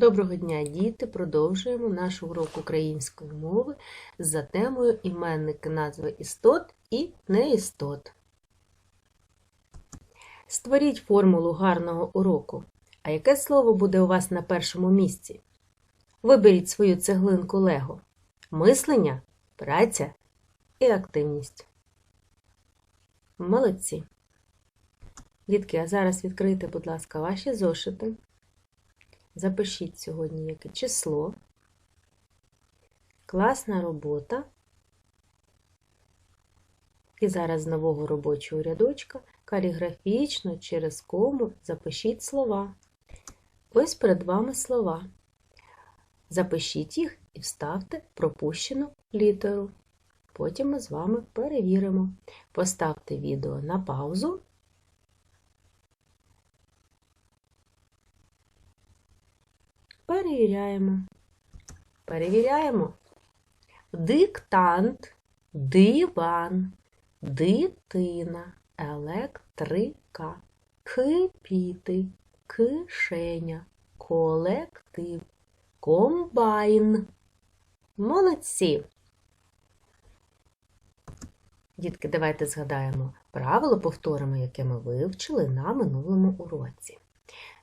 Доброго дня, діти! Продовжуємо наш урок української мови за темою іменники назви істот і неістот. Створіть формулу гарного уроку. А яке слово буде у вас на першому місці? Виберіть свою цеглинку Лего. Мислення, праця і активність. Молодці! Дітки, а зараз відкрийте, будь ласка, ваші зошити. Запишіть сьогодні яке число. Класна робота. І зараз з нового робочого рядочка каліграфічно через кому запишіть слова. Ось перед вами слова. Запишіть їх і вставте пропущену літеру. Потім ми з вами перевіримо. Поставте відео на паузу. Перевіряємо. Перевіряємо. Диктант, диван, дитина, електрика, кипіти, кишеня, колектив, комбайн. Молодці! Дітки, давайте згадаємо правило, повторимо, яке ми вивчили на минулому уроці.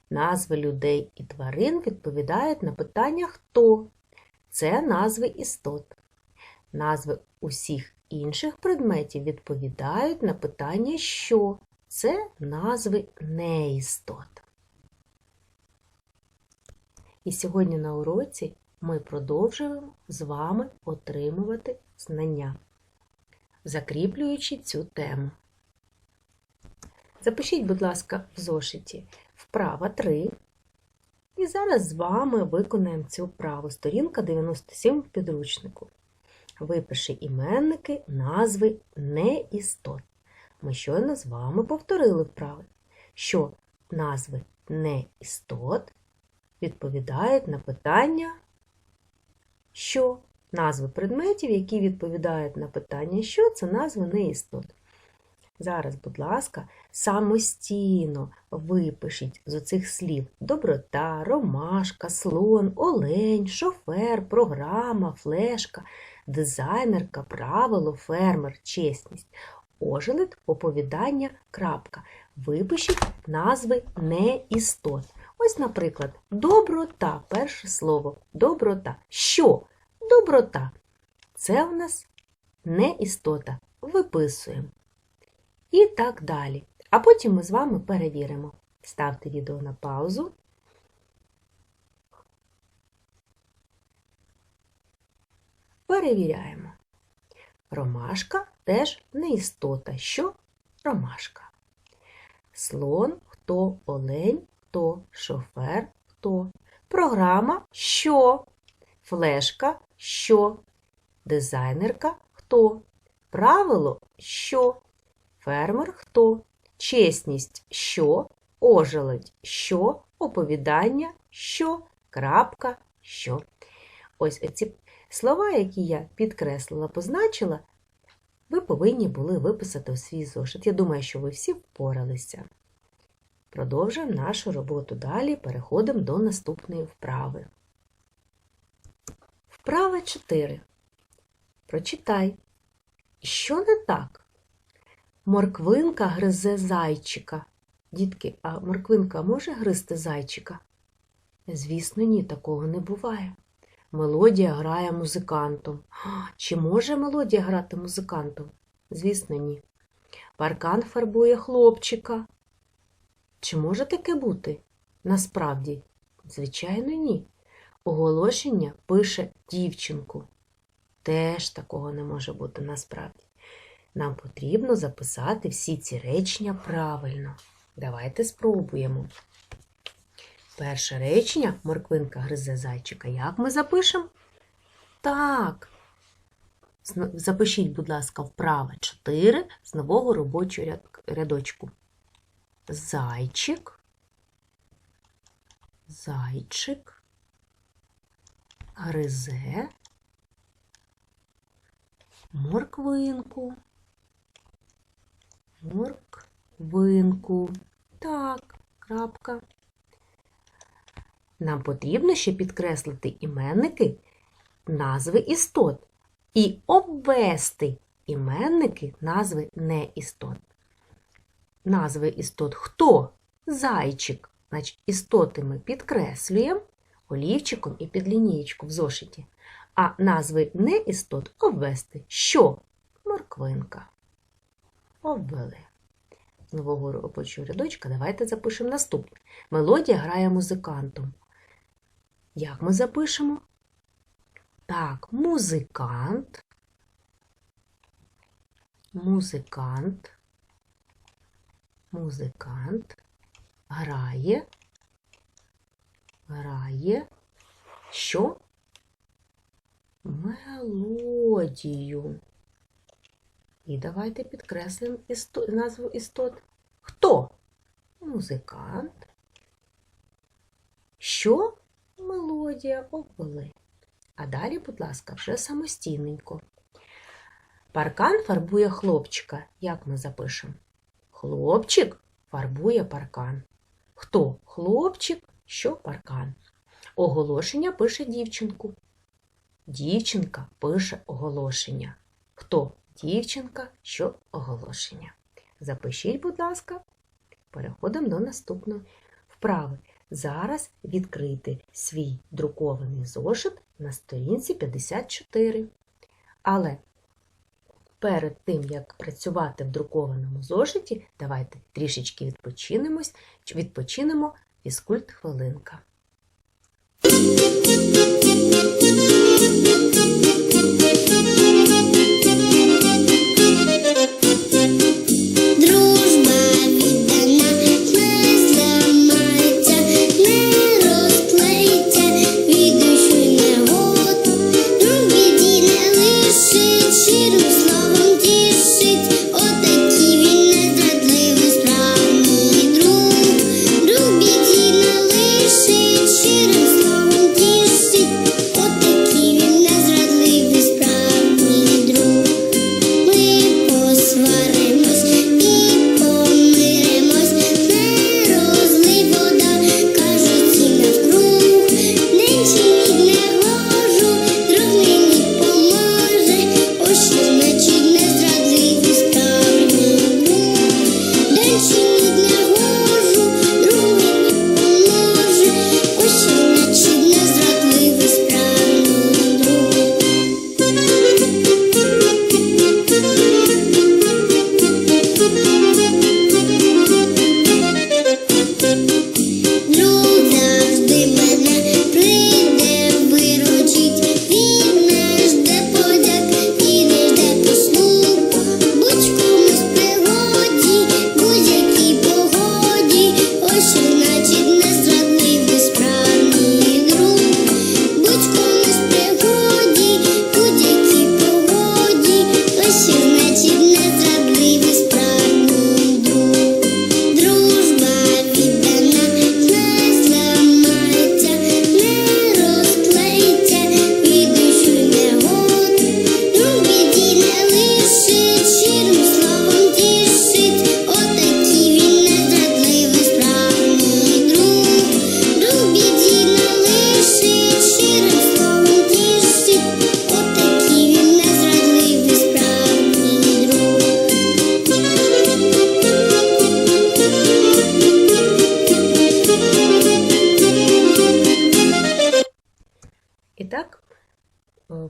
Назви людей і тварин відповідають на питання хто. Це назви істот. Назви усіх інших предметів відповідають на питання що. Це назви неістот. І сьогодні на уроці ми продовжуємо з вами отримувати знання, закріплюючи цю тему. Запишіть, будь ласка, в зошиті вправа 3. І зараз з вами виконаємо цю вправу. Сторінка 97 в підручнику. Випиши іменники, назви неістот. Ми щойно з вами повторили вправи, що назви неістот відповідають на питання, що назви предметів, які відповідають на питання, що це назви неістот. Зараз, будь ласка, самостійно випишіть з оцих слів доброта, ромашка, слон, олень, шофер, програма, флешка, дизайнерка, правило, фермер, чесність, ожелед, оповідання, крапка. Випишіть назви неістот. Ось, наприклад, доброта. Перше слово доброта. Що? Доброта. Це в нас неістота. Виписуємо. І так далі. А потім ми з вами перевіримо. Ставте відео на паузу. Перевіряємо. Ромашка теж не істота. Що ромашка? Слон хто, олень, хто, шофер, хто. Програма що? Флешка що? Дизайнерка хто? Правило що? Фермер хто? Чесність що? Ожеледь що? Оповідання що? Крапка що. Ось ці слова, які я підкреслила, позначила, ви повинні були виписати у свій зошит. Я думаю, що ви всі впоралися. Продовжуємо нашу роботу далі, переходимо до наступної вправи. Вправа 4. Прочитай. Що не так? Морквинка гризе зайчика. Дітки, а морквинка може гризти зайчика? Звісно, ні, такого не буває. Мелодія грає музикантом. Чи може мелодія грати музикантом? Звісно, ні. Паркан фарбує хлопчика. Чи може таке бути? Насправді, звичайно, ні. Оголошення пише дівчинку. Теж такого не може бути насправді. Нам потрібно записати всі ці речення правильно. Давайте спробуємо. Перше речення морквинка гризе зайчика. Як ми запишемо? Так. Запишіть, будь ласка, вправо 4 з нового робочого рядочку. Зайчик, зайчик, гризе, морквинку морквинку. Так, крапка. Нам потрібно ще підкреслити іменники назви істот і обвести іменники назви неістот. Назви істот хто? Зайчик. Значить, істоти ми підкреслюємо олівчиком і під лінієчку в зошиті. А назви неістот обвести. Що? Морквинка. Обвели. З нового робочого рядочка давайте запишемо наступне. Мелодія грає музикантом. Як ми запишемо? Так, музикант. Музикант. Музикант грає. Грає. Що? Мелодію. І давайте підкреслимо істо... назву істот. Хто? Музикант. Що? Мелодія обвели. А далі, будь ласка, вже самостійненько. Паркан фарбує хлопчика. Як ми запишемо? Хлопчик фарбує паркан. Хто? Хлопчик, що паркан. Оголошення пише дівчинку. Дівчинка пише оголошення. Хто? Дівчинка, що оголошення. Запишіть, будь ласка, переходимо до наступної вправи. Зараз відкрити свій друкований зошит на сторінці 54. Але перед тим, як працювати в друкованому зошиті, давайте трішечки відпочинемось, відпочинемо фізкульт хвилинка. Дружба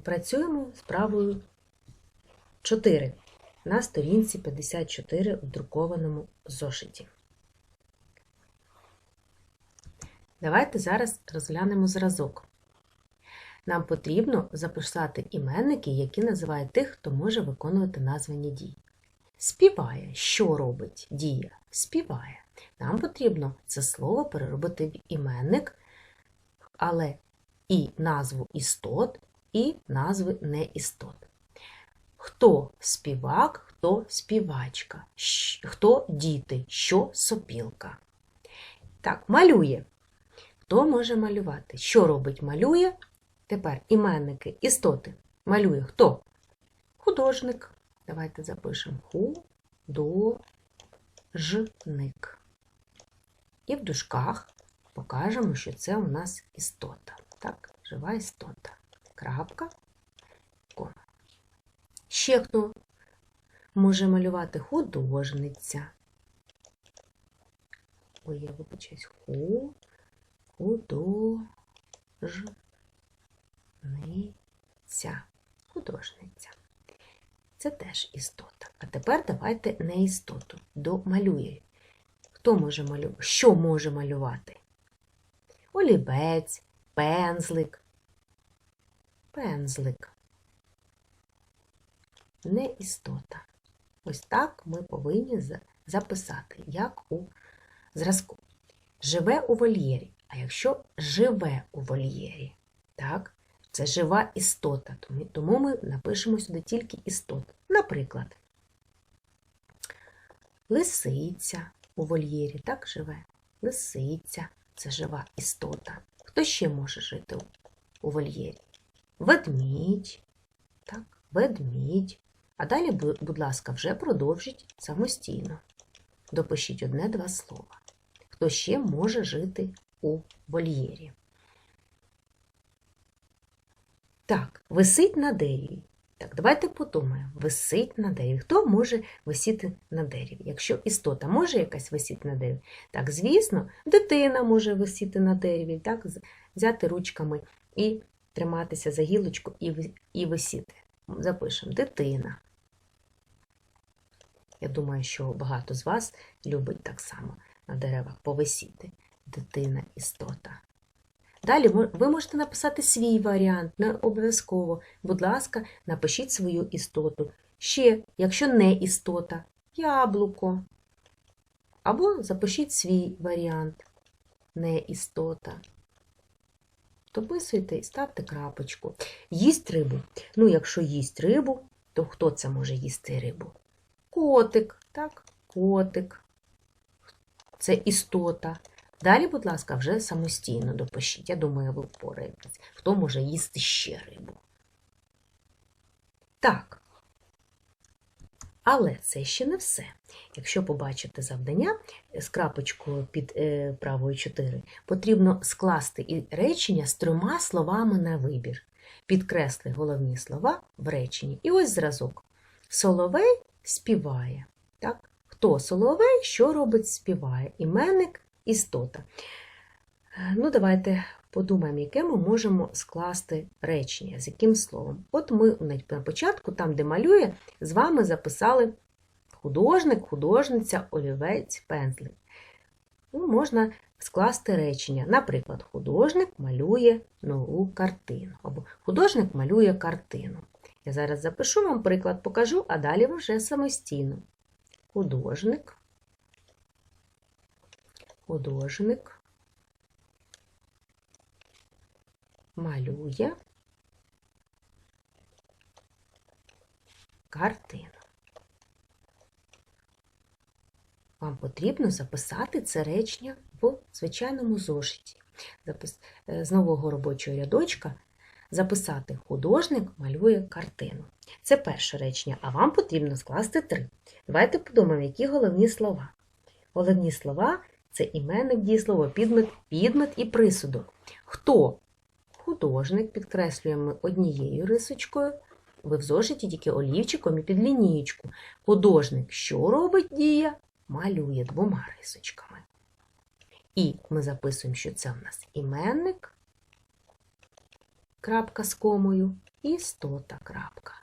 працюємо з правою 4 на сторінці 54 в друкованому зошиті. Давайте зараз розглянемо зразок. Нам потрібно записати іменники, які називають тих, хто може виконувати названі дії. Співає, що робить дія? Співає. Нам потрібно це слово переробити в іменник, але і назву істот, і назви неістот. Хто співак, хто співачка, хто діти, що сопілка. Так, малює. Хто може малювати? Що робить малює? Тепер іменники, істоти. Малює хто? Художник. Давайте запишемо художник. І в дужках покажемо, що це у нас істота. Так, жива істота. Крапка, кома. Ще хто може малювати художниця. Ой, я вибачаюсь. Ху, художниця. Художниця. Це теж істота. А тепер давайте не істоту. Домалює. Хто може малювати? Що може малювати? Олівець, пензлик. Пензлик. Не істота. Ось так ми повинні записати, як у зразку. Живе у вольєрі. А якщо живе у вольєрі, так, це жива істота. Тому- ми напишемо сюди тільки істот. Наприклад, лисиця у вольєрі, так живе. Лисиця це жива істота. Хто ще може жити у вольєрі? Ведмідь. Так, ведмідь. А далі, будь ласка, вже продовжіть самостійно. Допишіть одне-два слова. Хто ще може жити у вольєрі? Так, висить на дереві. Так, давайте подумаємо. Висить на дереві. Хто може висіти на дереві? Якщо істота може якась висіти на дереві, так, звісно, дитина може висіти на дереві, так, взяти ручками і триматися за гілочку і, і висіти. Запишемо дитина. Я думаю, що багато з вас любить так само на деревах повисіти. Дитина істота. Далі ви можете написати свій варіант, не обов'язково. Будь ласка, напишіть свою істоту. Ще, якщо не істота, яблуко. Або запишіть свій варіант, не істота. Дописуйте і ставте крапочку. Їсть рибу. Ну, якщо їсть рибу, то хто це може їсти рибу? Котик, так, котик. Це істота. Далі, будь ласка, вже самостійно допишіть. Я думаю, ви впораєтесь. Хто може їсти ще рибу? Так. Але це ще не все. Якщо побачите завдання з крапочкою під е, правою 4, потрібно скласти і речення з трьома словами на вибір. Підкресли головні слова в реченні. І ось зразок. Соловей співає. Так? Хто соловей, що робить, співає? Іменник, істота. Е, Ну, давайте подумаємо, яке ми можемо скласти речення, з яким словом. От ми на початку, там, де малює, з вами записали художник, художниця, олівець, пензлик. Ну, можна скласти речення. Наприклад, художник малює нову картину. Або художник малює картину. Я зараз запишу вам приклад, покажу, а далі вже самостійно. Художник. Художник малює картину. Вам потрібно записати це речення в звичайному зошиті. Е, З нового робочого рядочка записати художник малює картину. Це перше речення, а вам потрібно скласти три. Давайте подумаємо, які головні слова. Головні слова це іменник, дієслово, підмет, підмет і присудок. Хто? Художник підкреслюємо однією рисочкою. Ви в зошиті тільки олівчиком і під лінієчку. Художник що робить дія? Малює двома рисочками. І ми записуємо, що це у нас іменник, крапка з комою, істота крапка.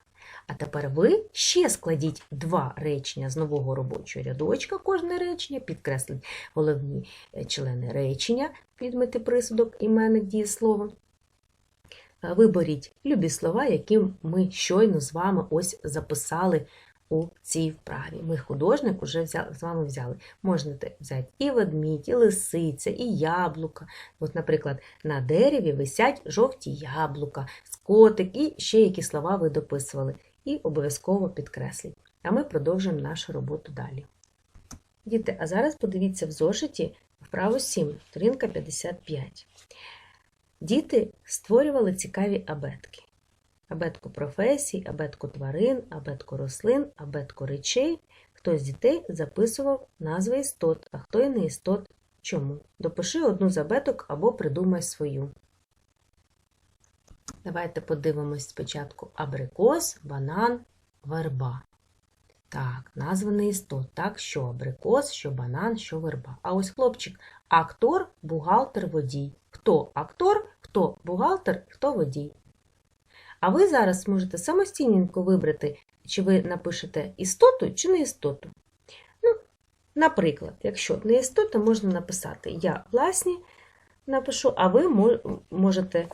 А тепер ви ще складіть два речення з нового робочого рядочка, кожне речення, підкресліть головні е, члени речення, підмети присудок, іменник дієслово. Виберіть любі слова, які ми щойно з вами ось записали у цій вправі. Ми художник уже взяли, з вами взяли. Можете взяти і ведмідь, і лисиця, і яблука. От, наприклад, на дереві висять жовті яблука, скотик і ще які слова ви дописували. І обов'язково підкресліть. А ми продовжуємо нашу роботу далі. Діти, а зараз подивіться в зошиті вправо 7, сторінка 55. Діти створювали цікаві абетки. Абетку професій, абетку тварин, абетку рослин, абетку речей. Хтось з дітей записував назви істот, а хто і не істот Чому? Допиши одну з абеток або придумай свою. Давайте подивимось спочатку абрикос, банан, верба. Так, названий істот. Так, що абрикос, що банан, що верба. А ось хлопчик актор, бухгалтер, водій. Хто актор, хто бухгалтер, хто водій. А ви зараз можете самостійненько вибрати, чи ви напишете істоту, чи не істоту. Ну, наприклад, якщо не істота, можна написати Я власні напишу, а ви можете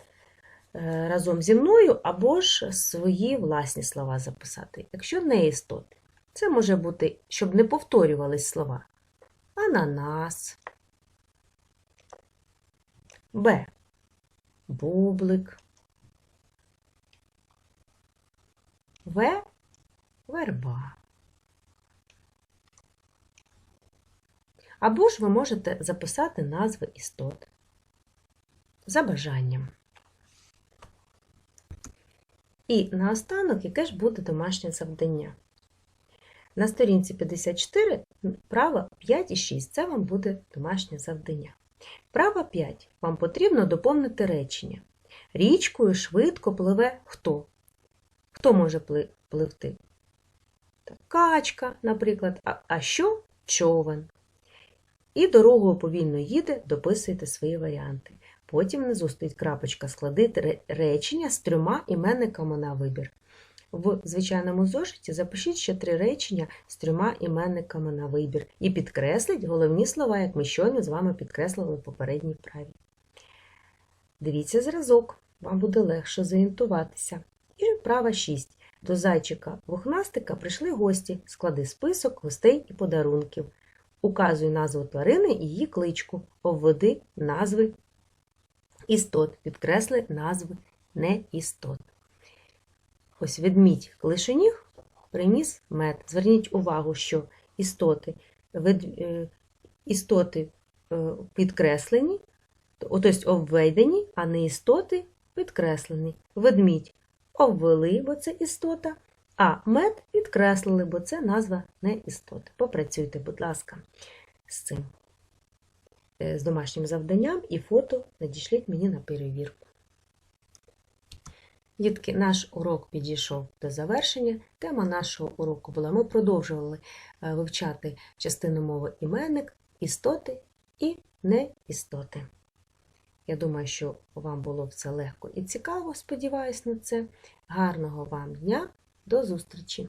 е, разом зі мною або ж свої власні слова записати. Якщо не істоти, це може бути, щоб не повторювались слова. Ананас. Б. Бублик. В. Верба. Або ж ви можете записати назви істот за бажанням. І наостанок, яке ж буде домашнє завдання. На сторінці 54 права 5 і 6 це вам буде домашнє завдання. Права 5. Вам потрібно доповнити речення. Річкою швидко пливе хто? Хто може пливти? Качка, наприклад. А, що? Човен. І дорогою повільно їде, дописуйте свої варіанти. Потім внизу стоїть крапочка складити речення з трьома іменниками на вибір. В звичайному зошиті запишіть ще три речення з трьома іменниками на вибір і підкресліть головні слова, як ми щойно з вами підкреслили в попередній вправі. Дивіться зразок, вам буде легше зорієнтуватися. І права 6. До зайчика вухнастика прийшли гості. Склади список гостей і подарунків. Указуй назву тварини і її кличку. Обведи назви істот. Підкресли назви неістот. Ось ведмідь клишеніг приніс мед. Зверніть увагу, що істоти, вед, е, істоти е, підкреслені, тобто обведені, а не істоти підкреслені. Ведмідь обвели, бо це істота, а мед підкреслили, бо це назва не істоти. Попрацюйте, будь ласка, з цим, е, з домашнім завданням і фото надішліть мені на перевірку. Дітки, наш урок підійшов до завершення. Тема нашого уроку була: ми продовжували е, вивчати частину мови іменник, істоти і неістоти. Я думаю, що вам було все легко і цікаво, сподіваюсь на це. Гарного вам дня, до зустрічі!